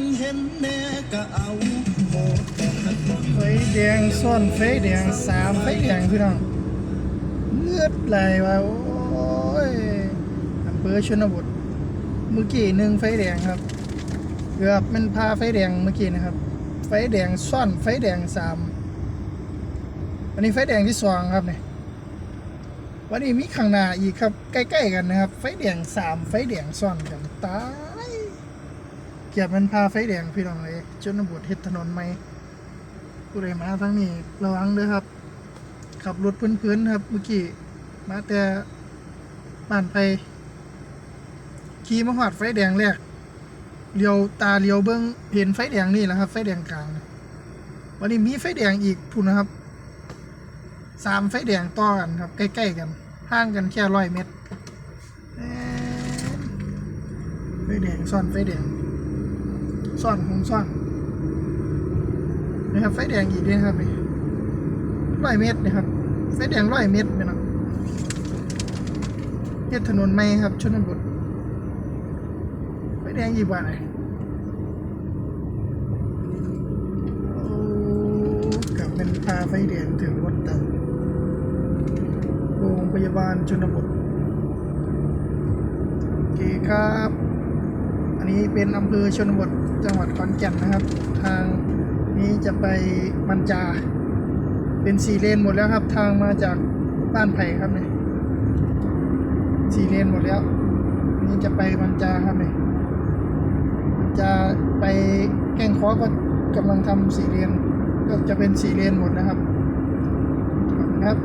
งเห็นแน่ก็เอาโหดแต่ละคนไฟแดงซ่อนไฟแดงสามไฟแดงพี่น้องเงือดไหลว่าโอ้ยอำเภอชนบทเมื่อกี้หนึ่งไฟแดงครับ เกือบมันพาไฟแดงเมื่อกี้นะครับ ไฟแดงซ่อนไฟแดงสามอันนี้ไฟแดงที่สองครับเนี่ยวันนี้มีข้างหน้าอีกครับ ใกล้ ๆ กันนะครับ ไฟแดงสามไฟแดงซ่อนกันตาย เกียบมันพาไฟแดงพี่น้องเลยชนบทเฮ็ดถนนไหมผู้ใดมาทางนี้ระวังเด้อครับ ขับรถพื้นๆครับเมื่อกี้มาแต่บ้านไปขี่มาหอดไฟแดงแรกเลี้ยวตาเลี้ยวเบิ้งเห็นไฟแดงนี่แหละครับ ไฟแดงกลางวันนี้มีไฟแดงอีกทุนนะครับสามไฟแดงต่อกันครับ ใกล้ๆกันห่างกันแค่ร้อยเมตรไฟแดงซ่อนไฟแดง ซ่อนคงซ่อนนะครับไฟแดงอีกด้วยครับนี่ร้อยเมตรนะครับไฟแดงร้อยเมตรเนี่ยนะเฮ็ดถนนใหม่ครับชนบทไฟแดงอีกว่าไหนโอ้กับเป็นพาไฟแดงถึงวัดตันโรงพยาบาลชนบทโอเคครับ อันนี้เป็นอำเภอชนบทจังหวัดขอนแก่นนะครับ ทางนี้จะไปมันจา เป็นสี่เลนหมดแล้วครับ ทางมาจากบ้านไผ่ครับเนี่ยสี่เลนหมดแล้ว นี่จะไปมันจาครับเนี่ยมันจาไปแก้งคอก็กำลังทำสี่เลนก็จะเป็นสี่เลนหมดนะครับขอบคุณครับ